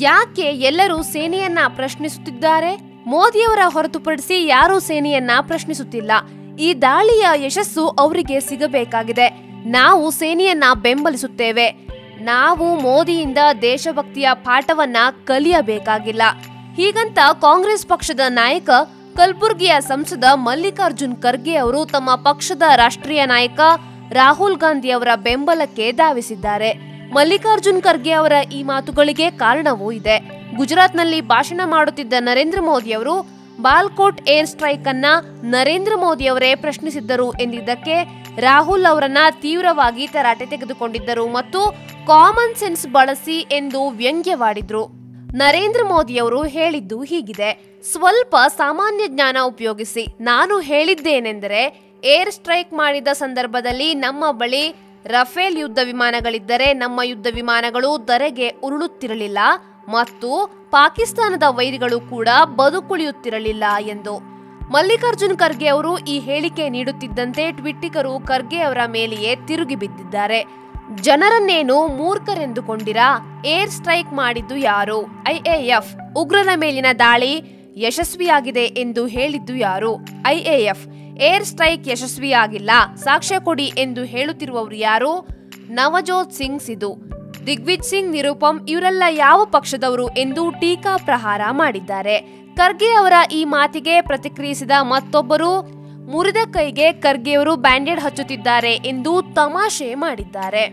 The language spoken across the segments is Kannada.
ಯಾಕೆ ಎಲ್ಲರೂ ಸೇನೆಯನ್ನ ಪ್ರಶ್ನಿಸುತ್ತಿದ್ದಾರೆ? ಮೋದಿಯವರ ಹೊರತುಪಡಿಸಿ ಯಾರೂ ಸೇನೆಯನ್ನ ಪ್ರಶ್ನಿಸುತ್ತಿಲ್ಲ. ಈ ದಾಳಿಯ ಯಶಸ್ಸು ಅವರಿಗೆ ಸಿಗಬೇಕಾಗಿದೆ. ನಾವು ಸೇನೆಯನ್ನ ಬೆಂಬಲಿಸುತ್ತೇವೆ. ನಾವು ಮೋದಿಯಿಂದ ದೇಶಭಕ್ತಿಯ ಪಾಠವನ್ನ ಕಲಿಯಬೇಕಾಗಿಲ್ಲ. ಹೀಗಂತ ಕಾಂಗ್ರೆಸ್ ಪಕ್ಷದ ನಾಯಕ, ಕಲಬುರ್ಗಿಯ ಸಂಸದ ಮಲ್ಲಿಕಾರ್ಜುನ್ ಖರ್ಗೆ ಅವರು ತಮ್ಮ ಪಕ್ಷದ ರಾಷ್ಟ್ರೀಯ ನಾಯಕ ರಾಹುಲ್ ಗಾಂಧಿ ಅವರ ಬೆಂಬಲಕ್ಕೆ ಧಾವಿಸಿದ್ದಾರೆ. ಮಲ್ಲಿಕಾರ್ಜುನ್ ಖರ್ಗೆ ಅವರ ಈ ಮಾತುಗಳಿಗೆ ಕಾರಣವೂ ಇದೆ. ಗುಜರಾತ್ನಲ್ಲಿ ಭಾಷಣ ಮಾಡುತ್ತಿದ್ದ ನರೇಂದ್ರ ಮೋದಿ ಅವರು, ಬಾಲ್ಕೋಟ್ ಏರ್ ಸ್ಟ್ರೈಕ್ ಅನ್ನ ನರೇಂದ್ರ ಮೋದಿ ಅವರೇ ಪ್ರಶ್ನಿಸಿದ್ದರು ಎಂದಿದ್ದಕ್ಕೆ ರಾಹುಲ್ ಅವರನ್ನ ತೀವ್ರವಾಗಿ ತರಾಟೆ ತೆಗೆದುಕೊಂಡಿದ್ದರು ಮತ್ತು ಕಾಮನ್ ಸೆನ್ಸ್ ಬಳಸಿ ಎಂದು ವ್ಯಂಗ್ಯವಾಡಿದ್ರು. ನರೇಂದ್ರ ಮೋದಿ ಅವರು ಹೇಳಿದ್ದು ಹೀಗಿದೆ, ಸ್ವಲ್ಪ ಸಾಮಾನ್ಯ ಜ್ಞಾನ ಉಪಯೋಗಿಸಿ. ನಾನು ಹೇಳಿದ್ದೇನೆಂದರೆ, ಏರ್ ಸ್ಟ್ರೈಕ್ ಮಾಡಿದ ಸಂದರ್ಭದಲ್ಲಿ ನಮ್ಮ ಬಳಿ ರಫೇಲ್ ಯುದ್ಧ ವಿಮಾನಗಳಿದ್ದರೆ ನಮ್ಮ ಯುದ್ಧ ವಿಮಾನಗಳು ಧರೆಗೆ ಉರುಳುತ್ತಿರಲಿಲ್ಲ ಮತ್ತು ಪಾಕಿಸ್ತಾನದ ವೈರಿಗಳು ಕೂಡ ಬದುಕುಳಿಯುತ್ತಿರಲಿಲ್ಲ ಎಂದು. ಮಲ್ಲಿಕಾರ್ಜುನ್ ಖರ್ಗೆ ಅವರು ಈ ಹೇಳಿಕೆ ನೀಡುತ್ತಿದ್ದಂತೆ ಟ್ವಿಟ್ಟಿಗರು ಖರ್ಗೆ ಅವರ ಮೇಲೆಯೇ ತಿರುಗಿ ಬಿದ್ದಿದ್ದಾರೆ. ಜನರನ್ನೇನು ಮೂರ್ಖರೆಂದುಕೊಂಡಿರಾ? ಏರ್ ಸ್ಟ್ರೈಕ್ ಮಾಡಿದ್ದು ಯಾರು? ಐಎಎಫ್ ಉಗ್ರರ ಮೇಲಿನ ದಾಳಿ ಯಶಸ್ವಿಯಾಗಿದೆ ಎಂದು ಹೇಳಿದ್ದು ಯಾರು? ಐಎಎಫ್ ಏರ್ ಸ್ಟ್ರೈಕ್ ಯಶಸ್ವಿಯಾಗಿಲ್ಲ. ಸಾಕ್ಷ್ಯ ಕೊಡಿ ಎಂದು ಹೇಳುತ್ತಿರುವವರು ಯಾರು? ನವಜೋತ್ ಸಿಂಗ್ ಸಿಧು ದಿಗ್ವಿಜ್ ಸಿಂಗ್, ನಿರುಪಮ್ ಇವರೆಲ್ಲ ಯಾವ ಪಕ್ಷದವರು ಎಂದು ಟೀಕಾ ಪ್ರಹಾರ ಮಾಡಿದ್ದಾರೆ. ಖರ್ಗೆ ಅವರ ಈ ಮಾತಿಗೆ ಪ್ರತಿಕ್ರಿಯಿಸಿದ ಮತ್ತೊಬ್ಬರು, ಮುರಿದ ಕೈಗೆ ಖರ್ಗೆಯವರು ಬ್ಯಾಂಡೇಡ್ ಹಚ್ಚುತ್ತಿದ್ದಾರೆ ಎಂದು ತಮಾಷೆ ಮಾಡಿದ್ದಾರೆ.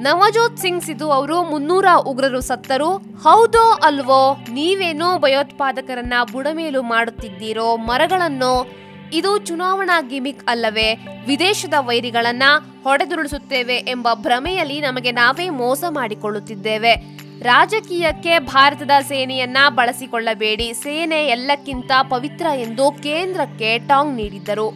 ನವಜೋತ್ ಸಿಂಗ್ ಸಿಧು ಅವರು ಮುನ್ನೂರ ಉಗ್ರರು ಸತ್ತರು. ಹೌದೋ ಅಲ್ವೋ, ನೀವೇನೋ ಭಯೋತ್ಪಾದಕರನ್ನ ಬುಡಮೇಲು ಮಾಡುತ್ತಿದ್ದೀರೋ ಮರಗಳನ್ನು ಇದು ಚುನಾವಣಾ ಗಿಮಿಕ್ ಅಲ್ಲವೇ? ವಿದೇಶದ ವೈರಿಗಳನ್ನ ಹೊಡೆದುರುಳಿಸುತ್ತೇವೆ ಎಂಬ ಭ್ರಮೆಯಲ್ಲಿ ನಮಗೆ ನಾವೇ ಮೋಸ ಮಾಡಿಕೊಳ್ಳುತ್ತಿದ್ದೇವೆ. ರಾಜಕೀಯಕ್ಕೆ ಭಾರತದ ಸೇನೆಯನ್ನ ಬಳಸಿಕೊಳ್ಳಬೇಡಿ. ಸೇನೆ ಎಲ್ಲಕ್ಕಿಂತ ಪವಿತ್ರ ಎಂದು ಕೇಂದ್ರಕ್ಕೆ ಟಾಂಗ್ ನೀಡಿದ್ದರು.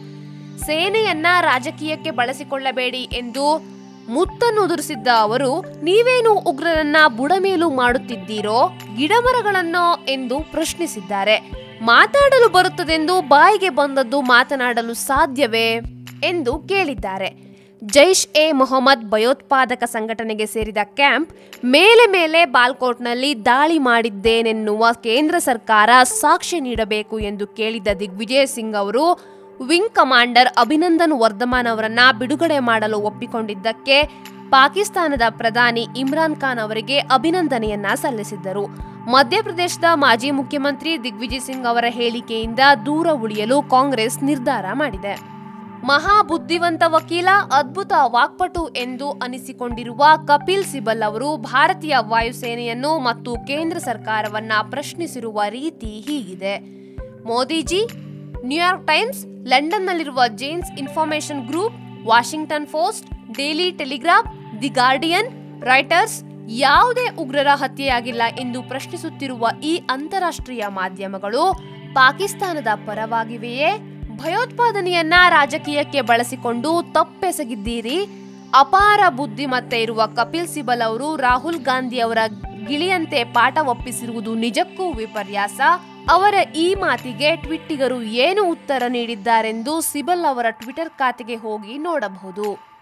ಸೇನೆಯನ್ನ ರಾಜಕೀಯಕ್ಕೆ ಬಳಸಿಕೊಳ್ಳಬೇಡಿ ಎಂದು ಮುತ್ತನ್ನುದುರಿಸಿದ್ದ ಅವರು, ನೀವೇನು ಉಗ್ರರನ್ನ ಬುಡಮೇಲು ಮಾಡುತ್ತಿದ್ದೀರೋ ಗಿಡಮರಗಳನ್ನೋ ಎಂದು ಪ್ರಶ್ನಿಸಿದ್ದಾರೆ. ಮಾತಾಡಲು ಬರುತ್ತದೆಂದು ಬಾಯಿಗೆ ಬಂದದ್ದು ಮಾತನಾಡಲು ಸಾಧ್ಯವೇ ಎಂದು ಕೇಳಿದ್ದಾರೆ. ಜೈಷ್ ಎ ಮೊಹಮ್ಮದ್ ಭಯೋತ್ಪಾದಕ ಸಂಘಟನೆಗೆ ಸೇರಿದ ಕ್ಯಾಂಪ್ ಮೇಲೆ ಮೇಲೆ ಬಾಲ್ಕೋಟ್ನಲ್ಲಿ ದಾಳಿ ಮಾಡಿದ್ದೇನೆನ್ನುವ ಕೇಂದ್ರ ಸರ್ಕಾರ ಸಾಕ್ಷ್ಯ ನೀಡಬೇಕು ಎಂದು ಕೇಳಿದ ದಿಗ್ವಿಜಯ್ ಸಿಂಗ್ ಅವರು, ವಿಂಗ್ ಕಮಾಂಡರ್ ಅಭಿನಂದನ್ ವರ್ಧಮಾನ್ ಅವರನ್ನ ಬಿಡುಗಡೆ ಮಾಡಲು ಒಪ್ಪಿಕೊಂಡಿದ್ದಕ್ಕೆ ಪಾಕಿಸ್ತಾನದ ಪ್ರಧಾನಿ ಇಮ್ರಾನ್ ಖಾನ್ ಅವರಿಗೆ ಅಭಿನಂದನೆಯನ್ನ ಸಲ್ಲಿಸಿದ್ದರು. ಮಧ್ಯಪ್ರದೇಶದ ಮಾಜಿ ಮುಖ್ಯಮಂತ್ರಿ ದಿಗ್ವಿಜಯ್ ಸಿಂಗ್ ಅವರ ಹೇಳಿಕೆಯಿಂದ ದೂರ ಉಳಿಯಲು ಕಾಂಗ್ರೆಸ್ ನಿರ್ಧಾರ ಮಾಡಿದೆ. ಮಹಾ ಬುದ್ಧಿವಂತ ವಕೀಲ, ಅದ್ಭುತ ವಾಕ್ಪಟು ಎಂದು ಅನಿಸಿಕೊಂಡಿರುವ ಕಪಿಲ್ ಸಿಬಲ್ ಅವರು ಭಾರತೀಯ ವಾಯುಸೇನೆಯನ್ನು ಮತ್ತು ಕೇಂದ್ರ ಸರ್ಕಾರವನ್ನ ಪ್ರಶ್ನಿಸಿರುವ ರೀತಿ ಹೀಗಿದೆ. Modiji New York Times, ಲಂಡನ್ನಲ್ಲಿರುವ Jane's Information Group, Washington Post, Daily Telegraph, the Guardian, Reuters ಯಾವುದೇ ಉಗ್ರರ ಹತ್ಯೆಯಾಗಿಲ್ಲ ಎಂದು ಪ್ರಶ್ನಿಸುತ್ತಿರುವ ಈ ಅಂತಾರಾಷ್ಟ್ರೀಯ ಮಾಧ್ಯಮಗಳು ಪಾಕಿಸ್ತಾನದ ಪರವಾಗಿವೆಯೇ? ಭಯೋತ್ಪಾದನೆಯನ್ನ ರಾಜಕೀಯಕ್ಕೆ ಬಳಸಿಕೊಂಡು ತಪ್ಪೆಸಗಿದ್ದೀರಿ. ಅಪಾರ ಬುದ್ಧಿಮತ್ತೆ ಇರುವ ಕಪಿಲ್ ಸಿಬಲ್ ಅವರು ರಾಹುಲ್ ಗಾಂಧಿ ಅವರ ಗಿಳಿಯಂತೆ ಪಾಠ ಒಪ್ಪಿಸಿರುವುದು ನಿಜಕ್ಕೂ ವಿಪರ್ಯಾಸ? ಅವರ ಈ ಮಾತಿಗೆ ಟ್ವಿಟ್ಟಿಗರು ಏನು ಉತ್ತರ ನೀಡಿದ್ದಾರೆಂದು ಸಿಬಲ್ ಅವರ ಟ್ವಿಟರ್ ಖಾತೆಗೆ ಹೋಗಿ ನೋಡಬಹುದು.